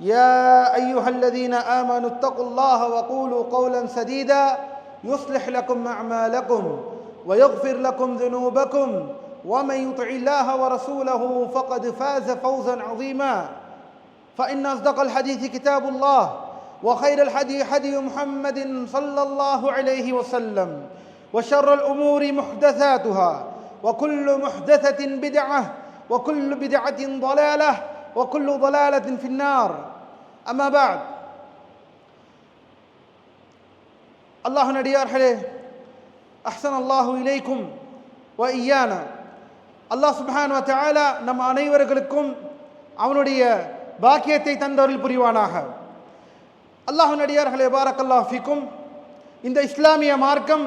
يا أيها الذين آمنوا اتقوا الله وقولوا قولا سديدا يصلح لكم أعمالكم ويغفر لكم ذنوبكم ومن يطع الله ورسوله فقد فاز فوزا عظيما. فإن أصدق الحديث كتاب الله وخير الحدي حدي محمد صلى الله عليه وسلم وشر الأمور محدثاتها وكل محدثة بدعة وكل بدعة ضلالة وكل ضلاله في النار اما بعد الله நடிகார்களே அஹ்சன் அல்லாஹு இலைக்கும் வ ஈயானா அல்லாஹ் சுப்ஹான் வ தஆலா நம் அனைவர்களுக்கும் அவனுடைய பாக்கியத்தை தந்தருள் புரிவானாக அல்லாஹ் நடிகார்களே பாரக்கல்லாஹ் ஃபிக்கும் இந்த இஸ்லாமிய மார்க்கம்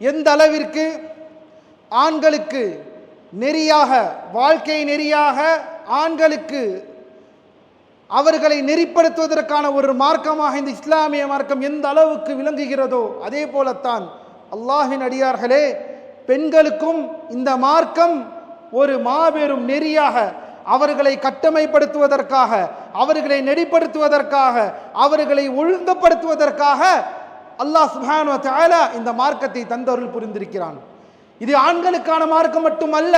எந்த அளவிற்கு ஆண்களுக்கு நெறியாக வாழ்க்கை நெறியாக ஆண்களுக்கு அவர்களை நெறிப்படுத்துவதற்கான ஒரு மார்க்கமாக இந்த இஸ்லாமிய மார்க்கம் எந்த அளவுக்கு விளங்குகிறதோ அதே போலத்தான் அல்லாஹின் அடியார்களே பெண்களுக்கும் இந்த மார்க்கம் ஒரு மாபெரும் நெறியாக அவர்களை கட்டமைப்படுத்துவதற்காக அவர்களை நெறிப்படுத்துவதற்காக அவர்களை ஒழுங்கப்படுத்துவதற்காக அல்லாஹ் சுபானு தாலா இந்த மார்க்கத்தை தந்தருள் புரிந்திருக்கிறான். இது ஆண்களுக்கான மார்க்கம் மட்டுமல்ல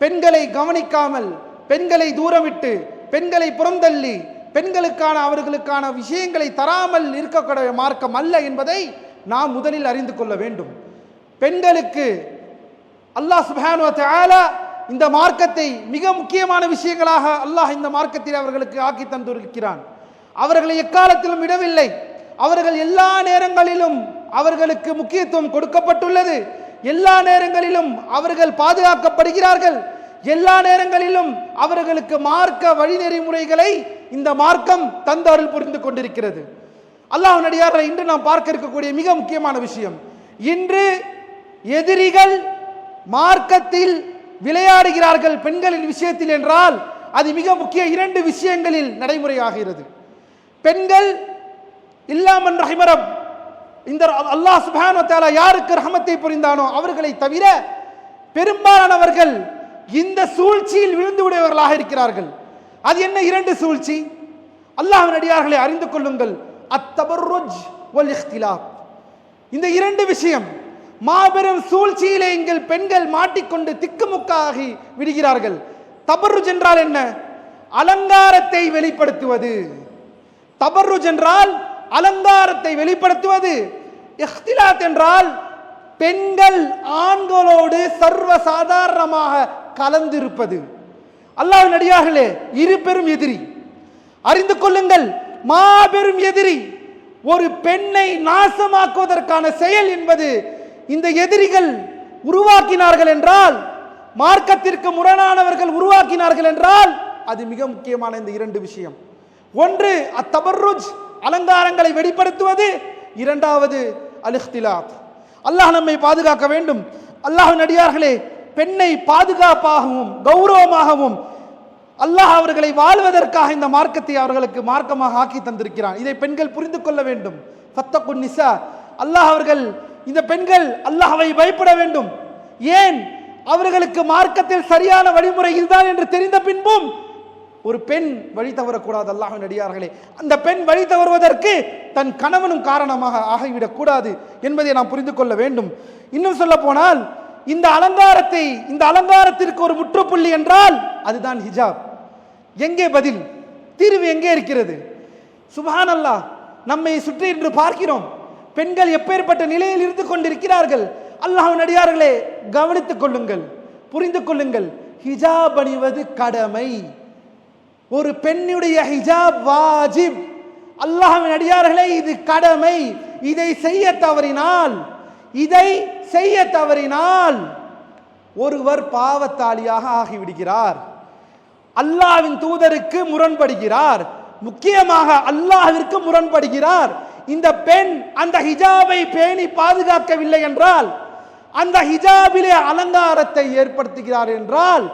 பெண்களை கவனிக்காமல் பெண்களை தூரமிட்டு பெண்களை புறந்தள்ளி பெண்களுக்கான அவர்களுக்கான விஷயங்களை தராமல் இருக்கக்கூடிய மார்க்கம் அல்ல என்பதை நாம் முதலில் அறிந்து கொள்ள வேண்டும். பெண்களுக்கு அல்லாஹ் சுபானு இந்த மார்க்கத்தை மிக முக்கியமான விஷயங்களாக அல்லாஹ் இந்த மார்க்கத்தில் அவர்களுக்கு ஆக்கி தந்திருக்கிறான். அவர்களை எக்காலத்திலும் விடவில்லை. அவர்கள் எல்லா நேரங்களிலும் அவர்களுக்கு முக்கியத்துவம் கொடுக்கப்பட்டுள்ளது. எல்லா நேரங்களிலும் அவர்கள் பாதுகாக்கப்படுகிறார்கள். எல்லா நேரங்களிலும் அவர்களுக்கு மார்க்க வழிநெறிமுறைகளை இந்த மார்க்கம் தந்தாரில் அருள் புரிந்து கொண்டிருக்கிறது. அல்லாஹ் நடிகார்கள் இன்று நாம் பார்க்க இருக்கக்கூடிய மிக முக்கியமான விஷயம். இன்று எதிரிகள் மார்க்கத்தில் விளையாடுகிறார்கள் பெண்களின் விஷயத்தில் என்றால் அது மிக முக்கிய இரண்டு விஷயங்களில் நடைமுறையாகிறது. பெண்கள் இல்லாமன் ரஹிமரம் இந்த அல்லாஹ் சுபான யாருக்கு ரஹமத்தை புரிந்தானோ அவர்களை தவிர பெரும்பாலானவர்கள் இந்த சூழ்ச்சியில் விழுந்து விடுவர்களாக இருக்கிறார்கள். அது என்ன இரண்டு சூழ்ச்சி? அல்லாஹ் நடிகார்களை அறிந்து கொள்ளுங்கள். அத்தபர்ருஜ் ஒல் இഖ்திலாப் இந்த இரண்டு விஷயம் மாபெரும் சூழ்ச்சியிலே எங்கள் பெண்கள் மாட்டிக்கொண்டு திக்குமுக்காகி விடுகிறார்கள். தபருஜ் என்றால் என்ன? அலங்காரத்தை வெளிப்படுத்துவது. தபர்ருஜ் என்றால் அலங்காரத்தை வெளிப்படுத்துவது. இஹ்திலாத் என்றால் பெண்கள் ஆண்களோடு சர்வ சாதாரணமாக கலந்திருப்பது. அல்லாவின் நடிகார்களே இரு பெரும் எதிரி. அறிந்து கொள்ளுங்கள் மாபெரும் எதிரி. ஒரு பெண்ணை நாசமாக்குவதற்கான செயல் என்பது இந்த எதிரிகள் உருவாக்கினார்கள் என்றால் மார்க்கத்திற்கு முரணானவர்கள் உருவாக்கினார்கள் என்றால் அது மிக முக்கியமான இந்த இரண்டு விஷயம். ஒன்று அத்தபருஜ் அலங்காரங்களை வெளிப்படுத்துவது. இரண்டாவது அலிஹ்திலாத் அல்லாஹ் நம்மை பாதுகாக்க வேண்டும். அல்லாஹ் நடிகார்களே பெண்ணை பாதுகாப்பாகவும் கௌரவமாகவும் அல்லாஹ் அவர்களை வாழ்வதற்காக இந்த மார்க்கத்தை அவர்களுக்கு மார்க்கமாக ஆக்கி தந்திருக்கிறான். இதை பெண்கள் புரிந்து கொள்ள வேண்டும். ஃபத்தகுன் நிசா. அல்லாஹ் அவர்கள் இந்த பெண்கள் அல்லாஹவை பயப்பட வேண்டும். ஏன்? அவர்களுக்கு மார்க்கத்தில் சரியான வழிமுறை இதுதான் என்று தெரிந்த பின்பும் ஒரு பெண் வழி தவறக்கூடாது அல்லாஹ் நடிகார்களே அந்த பெண் வழி தவறுவதற்கு தன் கணவனும் காரணமாக ஆகிவிடக் கூடாது என்பதை நாம் புரிந்து கொள்ள வேண்டும். இன்னும் சொல்ல போனால் இந்த அலங்காரத்தை இந்த அலங்காரத்திற்கு ஒரு முற்றுப்புள்ளி என்றால் அதுதான் ஹிஜாப். எங்கே பதில்? தீர்வு எங்கே இருக்கிறது? சுபான் அல்லா நம்மை சுற்றி இன்று பார்க்கிறோம். பெண்கள் எப்பேற்பட்ட நிலையில் இருந்து கொண்டிருக்கிறார்கள்? அல்லாஹ் நடிகார்களே கவனித்துக் கொள்ளுங்கள் புரிந்து கொள்ளுங்கள். ஹிஜாப் அணிவது கடமை. ஒரு பெண்ணுடைய ஹிஜாப் வாஜிப். அல்லாஹ் அடியார்களே இது கடமை. இதை செய்ய தவறினால் இதை செய்ய தவறினால் ஒருவர் பாவத்தாளியாக ஆகிவிடுகிறார். அல்லாஹ்வின் தூதருக்கு முரண்படுகிறார். முக்கியமாக அல்லாஹிற்கு முரண்படுகிறார். இந்த பெண் அந்த ஹிஜாபை பேணி பாதுகாக்கவில்லை என்றால் அந்த ஹிஜாபிலே அலங்காரத்தை ஏற்படுத்துகிறார் என்றால்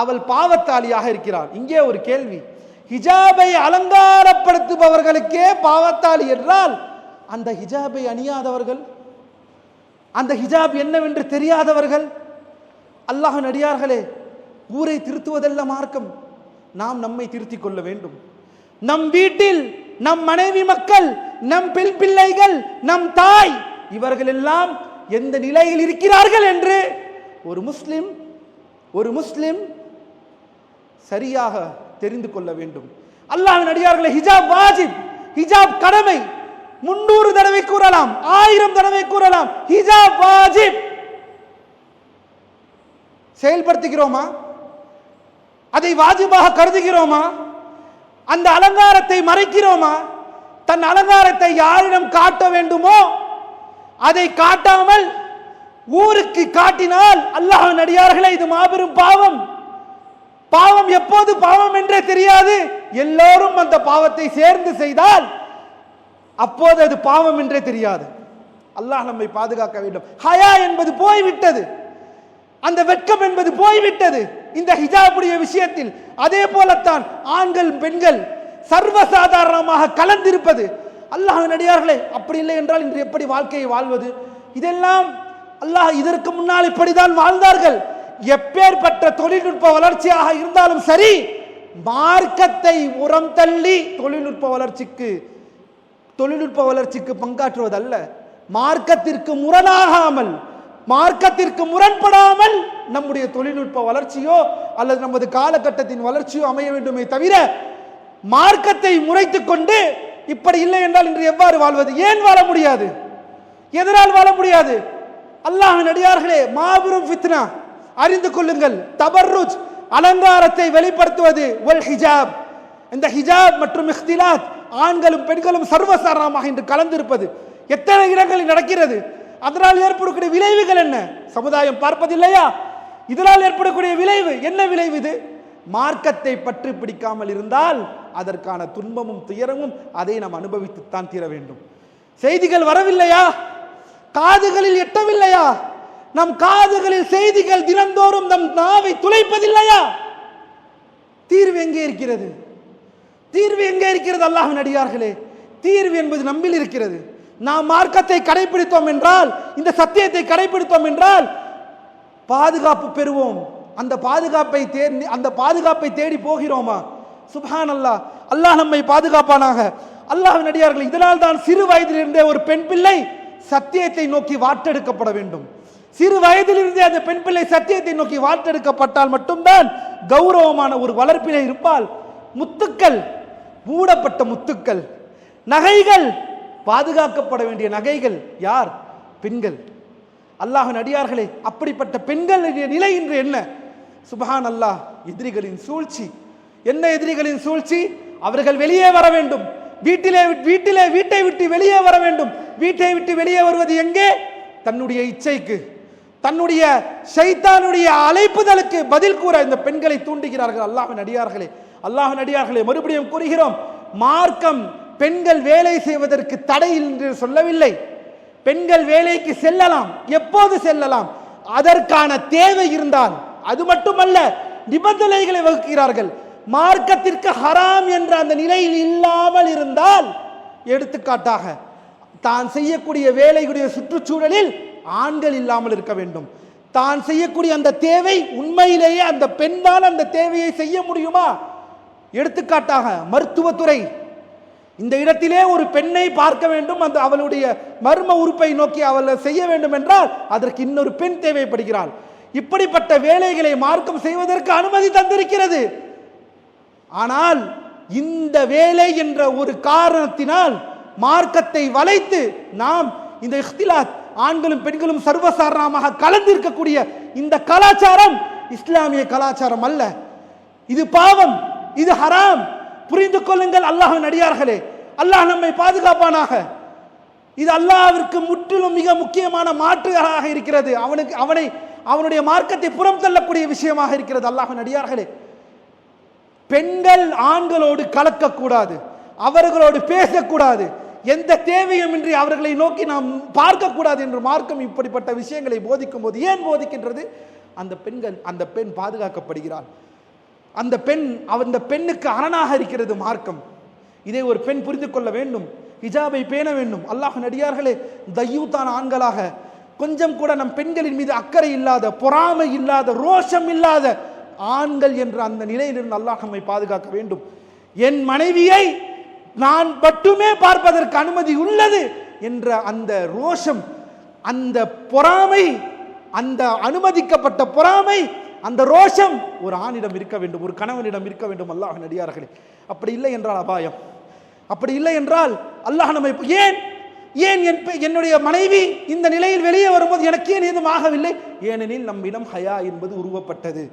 அவள் பாவத்தாளியாக இருக்கிறார் இங்கே ஒரு கேள்வி. ஹிஜாபை அலங்காரப்படுத்துபவர்களுக்கே பாவத்தாளி என்றால் அந்த ஹிஜாபை அணியாதவர்கள் அந்த ஹிஜாப் என்னவென்று தெரியாதவர்கள் அல்லாஹ் நடிகார்களே ஊரை திருத்துவதல்ல மார்க்கம். நாம் நம்மை திருத்திக் கொள்ள வேண்டும். நம் வீட்டில் நம் மனைவி மக்கள் நம் பெண் பிள்ளைகள் நம் தாய் இவர்கள் எல்லாம் எந்த நிலையில் இருக்கிறார்கள் என்று ஒரு முஸ்லிம் ஒரு முஸ்லிம் சரியாக தெரிந்து கொள்ள வேண்டும். அல்லாஹ் நடிகார்களே ஹிஜாப் வாஜிப் ஹிஜாப் கடமை முன்னூறு தடவை கூறலாம் ஆயிரம் தடவை கூறலாம். ஹிஜாப் வாஜிப். செயல்படுத்துகிறோமா? அதை வாஜிபாக கருதுகிறோமா? அந்த அலங்காரத்தை மறைக்கிறோமா? தன் அலங்காரத்தை யாரிடம் காட்ட வேண்டுமோ அதை காட்டாமல் ஊருக்கு காட்டினால் அல்லாஹ் நடிகார்களே இது மாபெரும் பாவம். பாவம் எப்போது பாவம் என்றே தெரியாது. எல்லோரும் அந்த பாவத்தை சேர்ந்து செய்தால் அப்போது அது பாவம் என்றே தெரியாது. அல்லாஹ் நம்மை பாதுகாக்க வேண்டும். ஹயா என்பது போய்விட்டது. அந்த வெட்கம் என்பது போய்விட்டது. இந்த ஹிஜாபுடைய விஷயத்தில் அதே போலத்தான் ஆண்கள் பெண்கள் சர்வசாதாரணமாக கலந்திருப்பது. அல்லாஹ் நடிகார்களே அப்படி இல்லை என்றால் இன்று எப்படி வாழ்க்கையை வாழ்வது? இதெல்லாம் அல்லாஹ் இதற்கு முன்னால் இப்படிதான் வாழ்ந்தார்கள். எப்பேற்பட்ட தொழில்நுட்ப வளர்ச்சியாக இருந்தாலும் சரி மார்க்கத்தை உரம் தள்ளி தொழில்நுட்ப வளர்ச்சிக்கு தொழில்நுட்ப வளர்ச்சிக்கு பங்காற்றுவதல்ல. மார்க்கத்திற்கு முரணாகாமல் மார்க்கத்திற்கு முரண்படாமல் நம்முடைய தொழில்நுட்ப வளர்ச்சியோ அல்லது நமது காலகட்டத்தின் வளர்ச்சியோ அமைய வேண்டுமே தவிர மார்க்கத்தை முறைத்துக் கொண்டு இப்படி இல்லை என்றால் இன்று எவ்வாறு வாழ்வது? ஏன் வாழ முடியாது? எதனால் வாழ முடியாது? அல்லாஹ் அடியார்களே மாபெரும் ஃபித்னா. அறிந்து கொள்ளுங்கள். தபர்ருஜ் அலங்காரத்தை வெளிப்படுத்துவது ஒல் ஹிஜாப். இந்த ஹிஜாப் மற்றும் இഖ்திலாத் ஆண்களும் பெண்களும் சர்வசாரணமாக இன்று கலந்திருப்பது எத்தனை இடங்களில் நடக்கிறது? அதனால் ஏற்படக்கூடிய விளைவுகள் என்ன? சமுதாயம் பார்ப்பதில்லையா? இதனால் ஏற்படக்கூடிய விளைவு என்ன விளைவு இது? மார்க்கத்தை பற்றி பிடிக்காமல் இருந்தால் அதற்கான துன்பமும் துயரமும் அதை நாம் அனுபவித்துத்தான் தீர வேண்டும். செய்திகள் வரவில்லையா? காதுகளில் எட்டவில்லையா? நம் காதுகளில் செய்திகள் தினந்தோறும் நம் நாவை துளைப்பதில்லையா? தீர்வு எங்கே இருக்கிறது? தீர்வு எங்கே இருக்கிறது அல்லாஹின் அடியார்களே தீர்வு என்பது நம்மில் இருக்கிறது. நாம் மார்க்கத்தை கடைபிடித்தோம் என்றால் இந்த சத்தியத்தை கடைபிடித்தோம் என்றால் பாதுகாப்பு பெறுவோம். அந்த பாதுகாப்பை தேர்ந்து அந்த பாதுகாப்பை தேடி போகிறோமா? சுபான் அல்லாஹ் அல்லாஹ் நம்மை பாதுகாப்பானாக. அல்லாஹின் அடியார்கள் இதனால் தான் சிறு வயதிலிருந்தே ஒரு பெண் பிள்ளை சத்தியத்தை நோக்கி வாட்டெடுக்கப்பட வேண்டும். சிறு வயதிலிருந்தே அந்த பெண் பிள்ளை சத்தியத்தை நோக்கி வாட்டெடுக்கப்பட்டால் மட்டும்தான் கௌரவமான ஒரு வளர்ப்பிலே இருப்பால் முத்துக்கள் மூடப்பட்ட முத்துக்கள் நகைகள் பாதுகாக்கப்பட வேண்டிய நகைகள் யார்? பெண்கள். அல்லாஹின் அடியார்களே அப்படிப்பட்ட பெண்களுடைய நிலை இன்று என்ன? சுபஹான் அல்லாஹ் எதிரிகளின் சூழ்ச்சி. என்ன எதிரிகளின் சூழ்ச்சி? அவர்கள் வெளியே வர வேண்டும். வீட்டிலே வீட்டிலே வீட்டை விட்டு வெளியே வர வேண்டும். வீட்டை விட்டு வெளியே வருவது எங்கே? தன்னுடைய இச்சைக்கு. தன்னுடைய ஷைத்தானுடைய அழைப்புதலுக்கு பதில் கூற இந்த பெண்களை தூண்டுகிறார்கள் அல்லாஹின் அடியார்களே அல்லாஹ் நடிகார்களே மறுபடியும் கூறுகிறோம் மார்க்கம் பெண்கள் வேலை செய்வதற்கு தடை என்று சொல்லவில்லை. பெண்கள் வேலைக்கு செல்லலாம் எப்போது செல்லலாம்? அதற்கான தேவை இருந்தால். அது மட்டுமல்ல நிபந்தனைகளை வகுக்கிறார்கள். மார்க்கத்திற்கு ஹராம் என்ற அந்த நிலையில் இல்லாமல் இருந்தால் எடுத்துக்காட்டாக தான் செய்யக்கூடிய வேலையுடைய சுற்றுச்சூழலில் ஆண்கள் இல்லாமல் இருக்க வேண்டும். தான் செய்யக்கூடிய அந்த தேவை உண்மையிலேயே அந்த பெண்ணால் அந்த தேவையை செய்ய முடியுமா? எடுத்துக்காட்டாக மருத்துவத்துறை. இந்த இடத்திலே ஒரு பெண்ணை பார்க்க வேண்டும் அந்த அவளுடைய மர்ம உறுப்பை நோக்கி அவளை செய்ய வேண்டும் என்றால் அதற்கு இன்னொரு பெண் தேவைப்படுகிறாள். இப்படிப்பட்ட வேலைகளை மார்க்கம் செய்வதற்கு அனுமதி தந்திருக்கிறது. ஆனால் இந்த வேலை என்ற ஒரு காரணத்தினால் மார்க்கத்தை வளைத்து நாம் இந்த இഖ்திலாத் ஆண்களும் பெண்களும் சர்வசாரணமாக கலந்திருக்கக்கூடிய இந்த கலாச்சாரம் இஸ்லாமிய கலாச்சாரம் அல்ல. இது பாவம். இது ஹராம். புரிந்து கொள்ளுங்கள் அல்லாஹ் அடியார்களே. அல்லாஹ் நம்மை பாதுகாப்பானாக. இது அல்லாஹ்விற்கு முற்றிலும் மிக முக்கியமான மாற்றாக இருக்கிறது. அவனுக்கு அவனை அவனுடைய மார்க்கத்தை புறம் தள்ளக்கூடிய விஷயமாக இருக்கிறது அல்லாஹ் அடியார்களே. பெண்கள் ஆண்களோடு கலக்கக்கூடாது. அவர்களோடு பேசக்கூடாது. எந்த தேவையுமின்றி அவர்களை நோக்கி நாம் பார்க்கக்கூடாது என்று மார்க்கம் இப்படிப்பட்ட விஷயங்களை போதிக்கும் போது ஏன் போதிக்கின்றது? அந்த பெண்கள் அந்த பெண் பாதுகாக்கப்படுகிறாள். அந்த பெண் அந்த பெண்ணுக்கு அரணாக இருக்கிறது மார்க்கம். இதை ஒரு பெண் புரிந்து கொள்ள வேண்டும். ஹிஜாபை பேண வேண்டும். அல்லாஹ் நடிகார்களே தையூத்தான ஆண்களாக கொஞ்சம் கூட நம் பெண்களின் மீது அக்கறை இல்லாத பொறாமை இல்லாத ரோஷம் இல்லாத ஆண்கள் என்ற அந்த நிலையிலிருந்து அல்லாஹ் நம்மை பாதுகாக்க வேண்டும். என் மனைவியை நான் மட்டுமே பார்ப்பதற்கு அனுமதி உள்ளது என்ற அந்த ரோஷம் அந்த பொறாமை அந்த அனுமதிக்கப்பட்ட பொறாமை அந்த ரோஷம் ஒரு ஆணிடம் இருக்க வேண்டும் ஒரு கணவனிடம் இருக்க வேண்டும் அல்லாஹ் நடிகார்களே அப்படி இல்லை என்றால் அபாயம். அப்படி இல்லை என்றால் அல்லாஹ் நம்மை ஏன்? ஏன் என் என்னுடைய மனைவி இந்த நிலையில் வெளியே வரும்போது எனக்கு ஏன் எதுவும் ஆகவில்லை? ஏனெனில் நம்மிடம் ஹயா என்பது உருவப்பட்டது.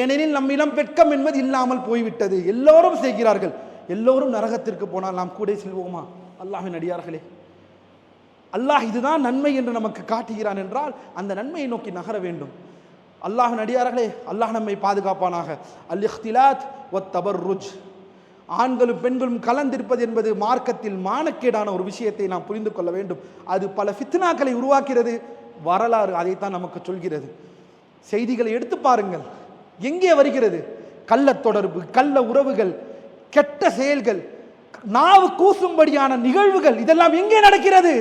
ஏனெனில் நம்மிடம் வெட்கம் என்பது இல்லாமல் போய்விட்டது. எல்லோரும் செய்கிறார்கள். எல்லோரும் நரகத்திற்கு போனால் நாம் கூட செல்வோமா? அல்லாஹின் அடியார்களே. அல்லாஹ் இதுதான் நன்மை என்று நமக்கு காட்டுகிறான் என்றால் அந்த நன்மையை நோக்கி நகர வேண்டும். அல்லாஹ் நடிகார்களே அல்லாஹ் நம்மை பாதுகாப்பானாக. அல் இஹ்திலாத் ஒத் தபர்ருஜ் ஆண்களும் பெண்களும் கலந்திருப்பது என்பது மார்க்கத்தில் மானக்கேடான ஒரு விஷயத்தை நாம் புரிந்து கொள்ள வேண்டும். அது பல ஃபித்னாக்களை உருவாக்கிறது. வரலாறு அதைத்தான் நமக்கு சொல்கிறது. செய்திகளை எடுத்து பாருங்கள். எங்கே வருகிறது? கள்ள தொடர்பு கள்ள உறவுகள் கெட்ட செயல்கள் நாவு கூசும்படியான நிகழ்வுகள் இதெல்லாம் எங்கே நடக்கிறது?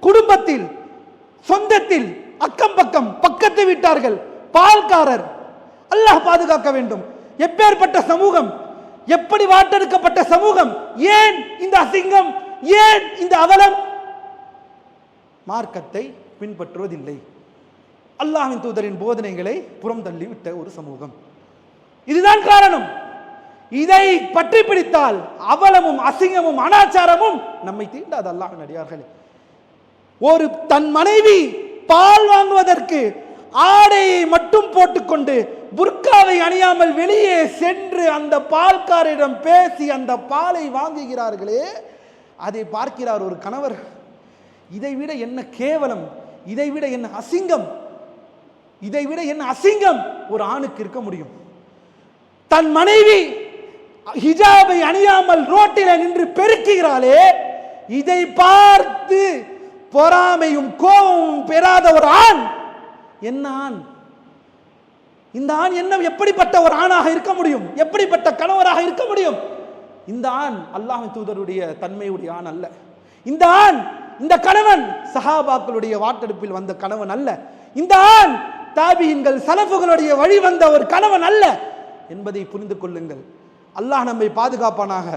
குடும்பத்தில் சொந்தத்தில் அக்கம் பக்கம் பக்கத்து வீட்டார்கள் பால்காரர். அல்லாஹ் பாதுகாக்க வேண்டும். எப்பேற்பட்ட சமூகம் எப்படி வாட்டெடுக்கப்பட்ட சமூகம் ஏன் இந்த அசிங்கம் ஏன் இந்த அவலம்? மார்க்கத்தை பின்பற்றுவதில்லை. அல்லாஹின் தூதரின் போதனைகளை புறம் தள்ளிவிட்ட ஒரு சமூகம். இதுதான் காரணம். இதை பற்றி பிடித்தால் அவலமும் அசிங்கமும் அனாச்சாரமும் நம்மை தீண்டாது அல்லாஹின் அடியார்களே. ஒரு தன் மனைவி பால் வாங்குவதற்கு ஆடையை மட்டும் போட்டுக்கொண்டு புர்காவை அணியாமல் வெளியே சென்று அந்த பால்காரிடம் பேசி அந்த பாலை வாங்குகிறார்களே அதை பார்க்கிறார் ஒரு கணவர். இதை விட என்ன கேவலம் இதை விட என்ன அசிங்கம் இதை விட என்ன அசிங்கம் ஒரு ஆணுக்கு இருக்க முடியும். தன் மனைவி ஹிஜாபை அணியாமல் ரோட்டில் நின்று பெருக்குகிறாளே இதை பார்த்து பொறாமையும் கோபமும் பெறாத ஒரு ஆண் என் ஆண்? இந்த ஆண் என்ன எப்படிப்பட்ட ஒரு ஆணாக இருக்க முடியும்? எப்படிப்பட்ட கணவராக இருக்க முடியும்? இந்த ஆண் அல்லாஹ் தூதருடைய தன்மையுடைய ஆண் அல்ல. இந்த ஆண் இந்த கணவன் சஹாபாக்களுடைய வாட்டெடுப்பில் வந்த கணவன் அல்ல. இந்த ஆண் தாபியின்கள் சலஃபுகளுடைய வழி வந்த ஒரு கணவன் அல்ல என்பதை புரிந்து கொள்ளுங்கள். அல்லாஹ் நம்மை பாதுகாப்பானாக.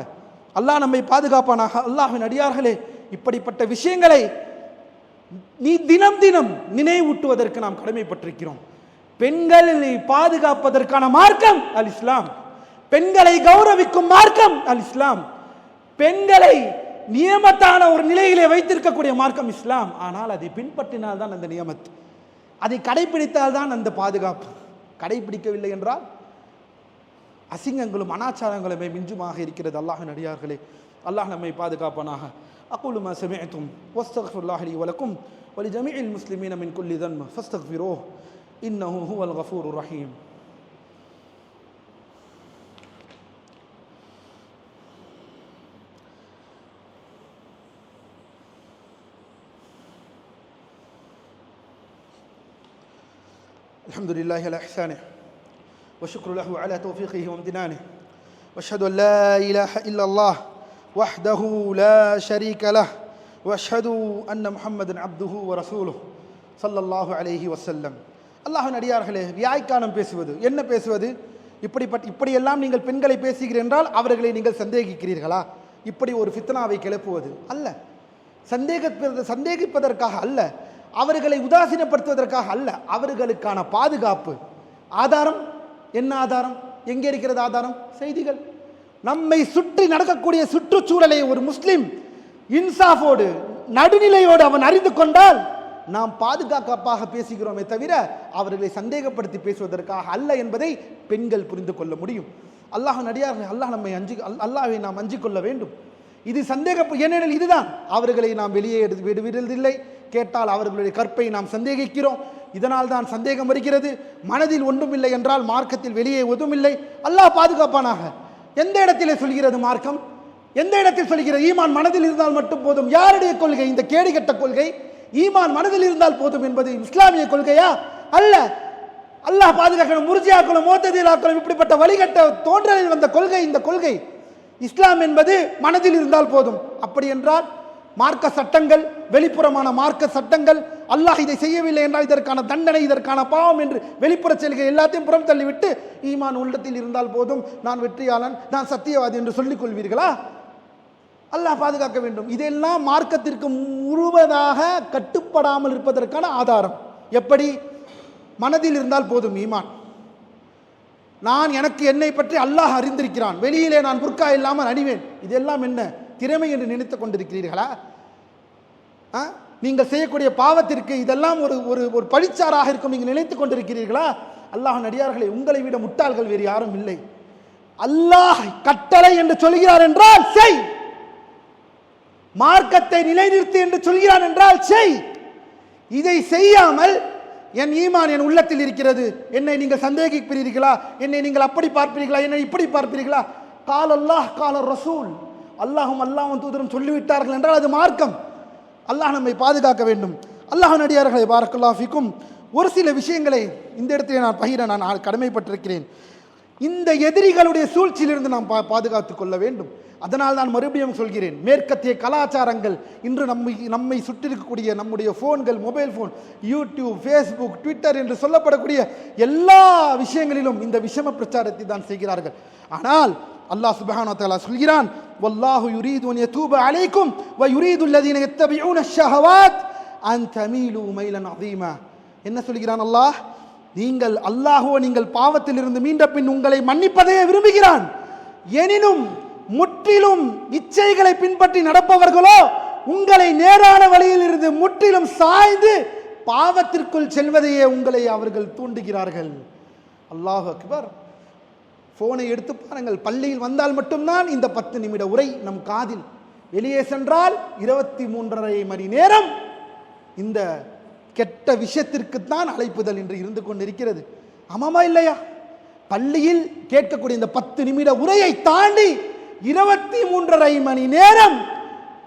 அல்லாஹ் நம்மை பாதுகாப்பானாக. அல்லாஹின் அடியார்களே இப்படிப்பட்ட விஷயங்களை நீ தினம் தினம் நினைவூட்டுவதற்கு நாம் கடமைப்பட்டிருக்கிறோம். பெண்களை பாதுகாப்பதற்கான மார்க்கம் அல் இஸ்லாம். பெண்களை கௌரவிக்கும் மார்க்கம் அல் இஸ்லாம். பெண்களை நியமத்தான ஒரு நிலையிலே வைத்திருக்கக்கூடிய மார்க்கம் இஸ்லாம். ஆனால் அதை பின்பற்றினால் தான் அந்த நியமத். அதை கடைபிடித்தால் தான் அந்த பாதுகாப்பு. கடைபிடிக்கவில்லை என்றால் அசிங்கங்களும் அனாச்சாரங்களுமே மிஞ்சுமாக இருக்கிறது. அல்லாஹ் நடிகார்களே அல்லாஹ் நம்மை பாதுகாப்பானாக. أقول ما سمعتم واستغفر الله لي ولكم ولجميع المسلمين من كل ذنب فاستغفروه إنه هو الغفور الرحيم. الحمد لله على إحسانه وشكر له على توفيقه وامتنانه وأشهد أن لا إله إلا الله وحده لا شريك له واشهد ان محمدا عبده ورسوله صلى الله عليه وسلم அல்லாஹ்வின் அடியார்களே வியாய்க்கானம் பேசுவது என்ன பேசுவது இப்படிப்பட்ட இப்படியெல்லாம் நீங்கள் பெண்களை பேசுகிறீர்கள் என்றால் அவர்களை நீங்கள் சந்தேகிக்கிறீர்களா இப்படி ஒரு ஃபித்னாவை கிளப்புவது அல்ல சந்தேகிப்பது சந்தேகிப்பதற்காக அல்ல அவர்களை உதாசீனப்படுத்துவதற்காக அல்ல அவர்களுக்கான பாதுகாப்பு ஆதாரம் என்ன ஆதாரம் எங்கே இருக்கிறது ஆதாரம் செய்திகள் நம்மை சுற்றி நடக்கக்கூடிய சுற்றுச்சூழலை ஒரு முஸ்லிம் இன்சாஃபோடு நடுநிலையோடு அவன் அறிந்து கொண்டால் நாம் பாதுகாப்பாக பேசுகிறோமே தவிர அவர்களை சந்தேகப்படுத்தி பேசுவதற்காக அல்ல என்பதை பெண்கள் புரிந்து கொள்ள முடியும். அல்லாஹ் நடிகார்கள் அல்லாஹ் நம்மை அஞ்சு அல்லாவை நாம் அஞ்சு கொள்ள வேண்டும். இது சந்தேக ஏனெனில் இதுதான். அவர்களை நாம் வெளியே எடுத்து விடுவதில்லை. கேட்டால் அவர்களுடைய கற்பை நாம் சந்தேகிக்கிறோம். இதனால் தான் சந்தேகம் வருகிறது. மனதில் ஒன்றுமில்லை என்றால் மார்க்கத்தில் வெளியே ஒதுமில்லை அல்லாஹ் பாதுகாப்பானாக. எந்த இடத்திலே சொல்கிறது மார்க்கம்? எந்த இடத்தில் சொல்கிறது ஈமான் மனதில் இருந்தால் மட்டும் போதும். யாருடைய கொள்கை? இந்த கேடுகட்ட கொள்கை. ஈமான் மனதில் இருந்தால் போதும் என்பது இஸ்லாமிய கொள்கையா? அல்ல. அல்லாஹ் பாதுகாக்கணும். முர்ஜியாக்களும் மோத்ததிலாக்களும் இப்படிப்பட்ட வழிகட்ட தோன்றலில் வந்த கொள்கை இந்த கொள்கை. இஸ்லாம் என்பது மனதில் இருந்தால் போதும். அப்படி என்றால் மார்க்க சட்டங்கள் வெளிப்புறமான மார்க்க சட்டங்கள் அல்லாஹ் இதை செய்யவில்லை என்றால் இதற்கான தண்டனை இதற்கான பாவம் என்று வெளிப்புற செயல்கள் எல்லாத்தையும் புறம் தள்ளிவிட்டு ஈமான் உள்ளத்தில் இருந்தால் போதும் நான் வெற்றியாளன் நான் சத்தியவாதி என்று சொல்லிக் கொள்வீர்களா? அல்லாஹ் பாதுகாக்க வேண்டும். இதெல்லாம் மார்க்கத்திற்கு முழுவதாக கட்டுப்படாமல் இருப்பதற்கான ஆதாரம். எப்படி? மனதில் இருந்தால் போதும் ஈமான். நான் எனக்கு என்னை பற்றி அல்லாஹ் அறிந்திருக்கிறான். வெளியிலே நான் புர்கா இல்லாமல் அணிவேன். இதெல்லாம் என்ன? திறமை என்று நினைத்துக் கொண்டிருக்கிறீர்களா? ஆ? நீங்கள் செய்யக்கூடிய பாவத்திற்கு இதெல்லாம் ஒரு ஒரு ஒரு பழிச்சாராக இருக்கும் நீங்கள் நினைத்துக் கொண்டிருக்கிறீர்களா? அல்லாஹ் நடிகார்களை உங்களை விட முட்டாள்கள் வேறு யாரும் இல்லை. அல்லாஹ் கட்டளை என்று சொல்கிறார் என்றால் செய். மார்க்கத்தை நிலைநிறுத்து என்று சொல்கிறார் என்றால் செய். இதை செய்யாமல் என் ஈமான் என் உள்ளத்தில் இருக்கிறது. என்னை நீங்கள் சந்தேகிப்பீர்களா? என்னை நீங்கள் அப்படி பார்ப்பீர்களா? என்னை இப்படி பார்ப்பீர்களா? கால் அல்லாஹ் கால ரசூல். அல்லாஹும் அல்லாஹும் தூதரும் சொல்லிவிட்டார்கள் என்றால் அது மார்க்கம். அல்லாஹ் நம்மை பாதுகாக்க வேண்டும். அல்லாஹ் நடிகார்களை பார்க்கலாஃபிக்கும் ஒரு சில விஷயங்களை இந்த இடத்திலே நான் பகிர நான் கடமைப்பட்டிருக்கிறேன். இந்த எதிரிகளுடைய சூழ்ச்சியிலிருந்து நாம் பா பாதுகாத்துக் கொள்ள வேண்டும். அதனால் நான் மறுபடியும் சொல்கிறேன் மேற்கத்திய கலாச்சாரங்கள் இன்று நம்மை நம்மை சுற்றிருக்கக்கூடிய நம்முடைய ஃபோன்கள் mobile phone YouTube Facebook Twitter என்று சொல்லப்படக்கூடிய எல்லா விஷயங்களிலும் இந்த விஷம பிரச்சாரத்தை தான் செய்கிறார்கள். ஆனால் அல்லாஹ் சுப்ஹானஹு வ தஆலா சொல்கிறான் வல்லாஹு யுரீது அன் யதூப அலைக்கும் வ யுரீது அல்லதீன யத்தபியூன ஷஹவாத் அன் தமீலு மைலன் அதீமா என்ன சொல்கிறான் அல்லாஹ்? நீங்கள் அல்லாஹோ நீங்கள் பாவத்திலிருந்து மீண்ட பின் உங்களை மன்னிப்பதையே விரும்புகிறான். எனினும் முற்றிலும் இச்சைகளை பின்பற்றி நடப்பவர்களோ உங்களை நேரான வழியிலிருந்து முற்றிலும் சாய்ந்து பாவத்திற்குள் செல்வதையே உங்களை அவர்கள் தூண்டுகிறார்கள். அல்லாஹ் அக்பர். ஃபோனை எடுத்து பாருங்கள். பள்ளியில் வந்தால் மட்டும்தான் இந்த பத்து நிமிட உரை நம் காதில் வெளியே சென்றால் இருபத்தி மூன்றரை மணி நேரம் இந்த கெட்ட விஷயத்திற்குத்தான் அழைப்புதல் என்று இருந்து கொண்டிருக்கிறது. ஆமாமா இல்லையா? பள்ளியில் கேட்கக்கூடிய இந்த பத்து நிமிட உரையை தாண்டி இருபத்தி மூன்றரை மணி நேரம்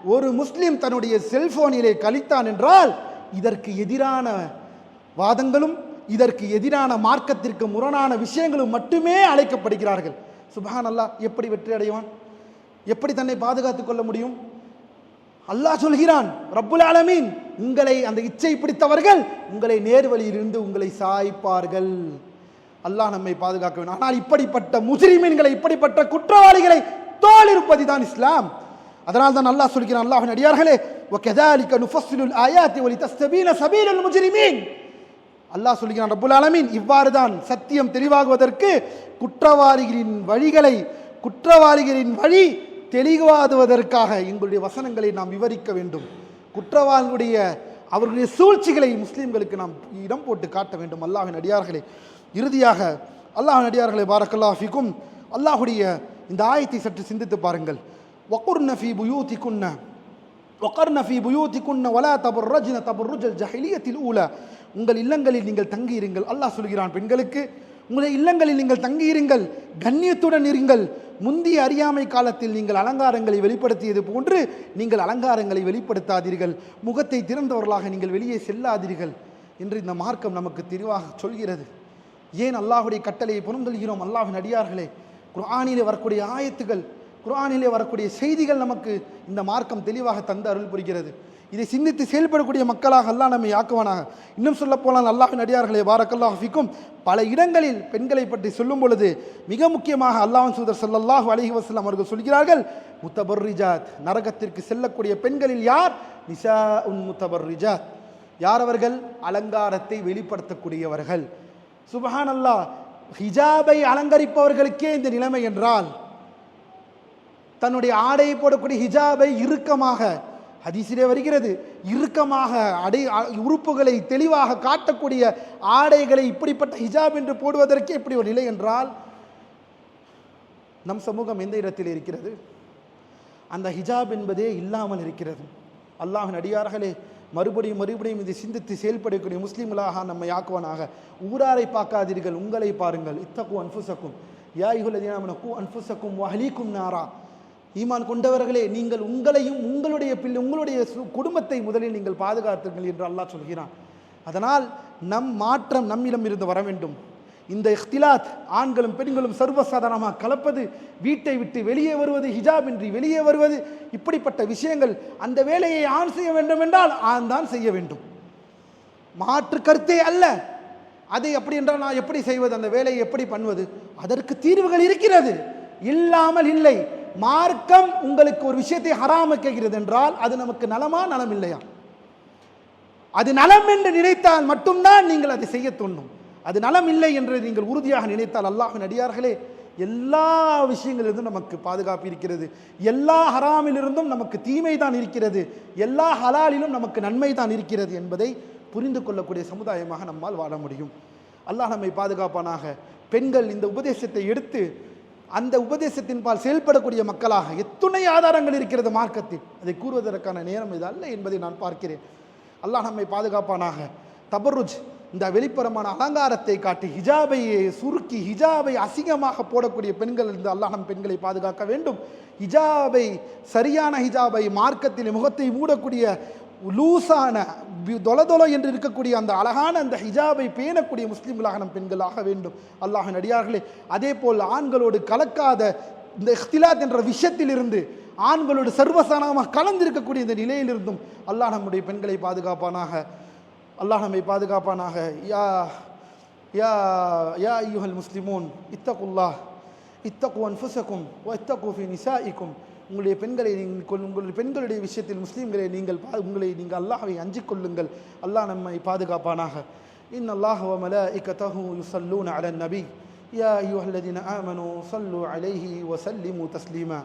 ஒரு முஸ்லிம் தன்னுடைய செல்போனிலே கழித்தான் என்றால் இதற்கு எதிரான வாதங்களும் இதற்கு எதிரான மார்க்கத்திற்கு முரணான விஷயங்களும் மட்டுமே அழைக்கப்படுகிறார்கள். சுபஹான் அல்லாஹ் எப்படி வெற்றி அடைவான்? எப்படி தன்னை பாதுகாத்து கொள்ள முடியும்? அல்லாஹ் சொல்கிறான் ரப்புல் ஆலமீன் உங்களை அந்த இச்சை பிடித்தவர்கள் உங்களை நேர்வழியிலிருந்து உங்களை சாய்ப்பார்கள். அல்லாஹ் நம்மை பாதுகாக்க வேண்டும். ஆனால் இப்படிப்பட்ட முஸ்லிமீன்களை இப்படிப்பட்ட குற்றவாளிகளை தோல் தான் இஸ்லாம். அதனால் தான் அல்லாஹ் சொல்கிறான் அல்லாஹ் அடியார்களே ஒகதாலிக்க நுஃபஸ்லுல் ஆயாத்தி ஒலி தஸ்தபீன சபீலுல் முஜ்ரிமீன். அல்லாஹ் சொல்லுகிறான் ரபுல் ஆலமீன். இவ்வாறு தான் சத்தியம் தெளிவாகுவதற்கு குற்றவாளிகளின் வழிகளை குற்றவாளிகளின் வழி தெளிவாதுவதற்காக எங்களுடைய வசனங்களை நாம் விவரிக்க வேண்டும். குற்றவாளிகளுடைய அவர்களுடைய சூழ்ச்சிகளை முஸ்லீம்களுக்கு நாம் இடம் போட்டு காட்ட வேண்டும். அல்லாஹின் அடியார்களே இறுதியாக அல்லாஹின் அடியார்களை பாரக்கல்லாஃபிக்கும் அல்லாஹுடைய இந்த ஆயத்தை சற்று சிந்தித்து பாருங்கள். வகுர்ன ஃபி ஒக்கர்ன ஃபி புயூதி குன்ன வலா தபுர்ரஜின தபுர்ருஜல் ஜஹிலியத்தில் ஊல உங்கள் இல்லங்களில் நீங்கள் தங்கியிருங்கள். அல்லாஹ் சொல்கிறான் பெண்களுக்கு உங்களுடைய இல்லங்களில் நீங்கள் தங்கியிருங்கள். கண்ணியத்துடன் இருங்கள். முந்தைய அறியாமை காலத்தில் நீங்கள் அலங்காரங்களை வெளிப்படுத்தியது போன்று நீங்கள் அலங்காரங்களை வெளிப்படுத்தாதீர்கள். முகத்தை திறந்தவர்களாக நீங்கள் வெளியே செல்லாதீர்கள் என்று இந்த மார்க்கம் நமக்கு தெளிவாக சொல்கிறது. ஏன் அல்லாஹுடைய கட்டளையை புறந்தல்கிறோம் அல்லாஹின் அடியார்களே குரானிலே வரக்கூடிய ஆயத்துகள் குர்ஆனிலே வரக்கூடிய செய்திகள் நமக்கு இந்த மார்க்கம் தெளிவாக தந்து அருள் புரிகிறது. இதை சிந்தித்து செயல்படக்கூடிய மக்களாக அல்லாஹ் நம்மை ஆக்குவானாக. இன்னும் சொல்ல போனால் அல்லாஹின் அடியார்களே பாரக்கல்லாஹ் ஃபிக்கும். பல இடங்களில் பெண்களை பற்றி சொல்லும் பொழுது மிக முக்கியமாக அல்லாஹ் சூதர் சல்லாஹு அலஹி வஸல்லம் அவர்கள் சொல்கிறார்கள் முத்தபர் ரிஜாத் நரகத்திற்கு செல்லக்கூடிய பெண்களில் யார்? நிசா உன் முத்தபர்ரிஜாத். யார் அவர்கள்? அலங்காரத்தை வெளிப்படுத்தக்கூடியவர்கள். சுபஹான் அல்லாஹ் ஹிஜாபை அலங்கரிப்பவர்களுக்கே இந்த நிலைமை என்றால் தன்னுடைய ஆடையை போடக்கூடிய ஹிஜாபை இறுக்கமாக ஹதீசிலே வருகிறது இறுக்கமாக அடை அ- உறுப்புகளை தெளிவாக காட்டக்கூடிய ஆடைகளை இப்படிப்பட்ட ஹிஜாப் என்று போடுவதற்கே இப்படி ஒரு நிலை என்றால் நம் சமூகம் எந்த இடத்தில் இருக்கிறது? அந்த ஹிஜாப் என்பதே இல்லாமல் இருக்கிறது. அல்லாஹின் அடியார்களே மறுபடியும் மறுபடியும் இதை சிந்தித்து செயல்படக்கூடிய முஸ்லீம்களாக நம்ம யாக்குவனாக ஊராரை பார்க்காதீர்கள் உங்களை பாருங்கள். இத்தக்கும் அன்புசக்கும். யா இகுலதீனாமன கூ அன்புசக்கும் வஹலீக்கும் நாரா. ஈமான் கொண்டவர்களே நீங்கள் உங்களையும் உங்களுடைய பிள்ளை உங்களுடைய சு- குடும்பத்தை முதலில் நீங்கள் பாதுகாத்துங்கள் என்று அல்லாஹ் சொல்கிறான். அதனால் நம் மாற்றம் நம்மிடம் இருந்து வர வேண்டும். இந்த இஃப்திலாத் ஆண்களும் பெண்களும் சர்வசாதாரணமாக கலப்பது வீட்டை விட்டு வெளியே வருவது ஹிஜாப் இன்றி வெளியே வருவது இப்படிப்பட்ட விஷயங்கள் அந்த வேலையை ஆண் செய்ய வேண்டும் என்றால் ஆண் தான் செய்ய வேண்டும். மாற்று கருத்தே அல்ல. அதை அப்படி என்றால் நான் எப்படி செய்வது அந்த வேலையை எப்படி பண்ணுவது அதற்கு தீர்வுகள் இருக்கிறது. இல்லாமல் இல்லை. மார்க்கம் உங்களுக்கு ஒரு விஷயத்தை ஹராமக்கிறது என்றால் அது நமக்கு நலமா நலம் இல்லையா? அது நலம் என்று நினைத்தால் மட்டும்தான் நீங்கள் அதை செய்ய தோணும் அது நலம் இல்லை என்று நீங்கள் உறுதியாக நினைத்தால் அல்லாஹின் அடியார்களே எல்லா விஷயங்களிலிருந்தும் நமக்கு பாதுகாப்பு இருக்கிறது. எல்லா ஹராமிலிருந்தும் நமக்கு தீமை தான் இருக்கிறது. எல்லா ஹலாலிலும் நமக்கு நன்மை தான் இருக்கிறது என்பதை புரிந்து கொள்ளக்கூடிய சமுதாயமாக நம்மால் வாழ முடியும். அல்லாஹ் நம்மை பாதுகாப்பானாக. பெண்கள் இந்த உபதேசத்தை எடுத்து அந்த உபதேசத்தின் பால் செயல்படக்கூடிய மக்களாக எத்துணை ஆதாரங்கள் இருக்கிறது மார்க்கத்தில். அதை கூறுவதற்கான நேரம் இது அல்ல என்பதை நான் பார்க்கிறேன். அல்லாஹ் நம்மை பாதுகாப்பானாக. தபருஜ் இந்த வெளிப்புறமான அலங்காரத்தை காட்டி ஹிஜாபை சுருக்கி ஹிஜாபை அசிங்கமாக போடக்கூடிய பெண்கள் இருந்து அல்லாஹ் நம் பெண்களை பாதுகாக்க வேண்டும். ஹிஜாபை சரியான ஹிஜாபை மார்க்கத்தில் முகத்தை மூடக்கூடிய லூசான தொல தொல என்று இருக்கக்கூடிய அந்த அழகான அந்த ஹிஜாபை பேணக்கூடிய முஸ்லீம்களாக நம் பெண்கள் ஆக வேண்டும். அல்லாஹ் அடியார்களே அதே போல் ஆண்களோடு கலக்காத இந்த இഖ்திலாத் என்ற விஷயத்திலிருந்து ஆண்களோடு சர்வசானமாக கலந்திருக்கக்கூடிய இந்த நிலையிலிருந்தும் அல்லாஹ் நம்முடைய பெண்களை பாதுகாப்பானாக. அல்லாஹ் நம்மை பாதுகாப்பானாக. யா யா யா ஐயுஹல் முஸ்லிமூன் இத்தகுல்லா இத்தகு அன்ஃபுசக்கும் வ இத்தகு ஃபி நிசாஇக்கும் உங்களுடைய பெண்களை நீங்கள் உங்களுடைய பெண்களுடைய விஷயத்தில் முஸ்லீம்களை நீங்கள் பா- உங்களை நீங்கள் அல்லாஹ்வை அஞ்சிக் கொள்ளுங்கள் அல்லாஹ் நம்மை பாதுகாப்பானாக இன் அல்லாஹ் வ மலாஇகதஹு யுஸல்லூன அலன் நபி யா அய்யுஹல்லதீன ஆமனூ ஸல்லு அலைஹி வ சல்லிமு தஸ்லீமா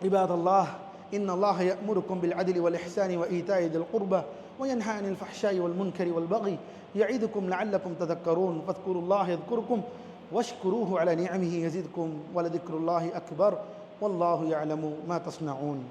عباد الله إن الله يأمركم بالعدل والإحسان وإيتاء ذي القربى وينهى عن الفحشاء والمنكر والبغي يعظكم لعلكم تذكرون فاذكروا الله يذكركم واشكروه على نعمه يزدكم ولذكر الله أكبر والله يعلم ما تصنعون.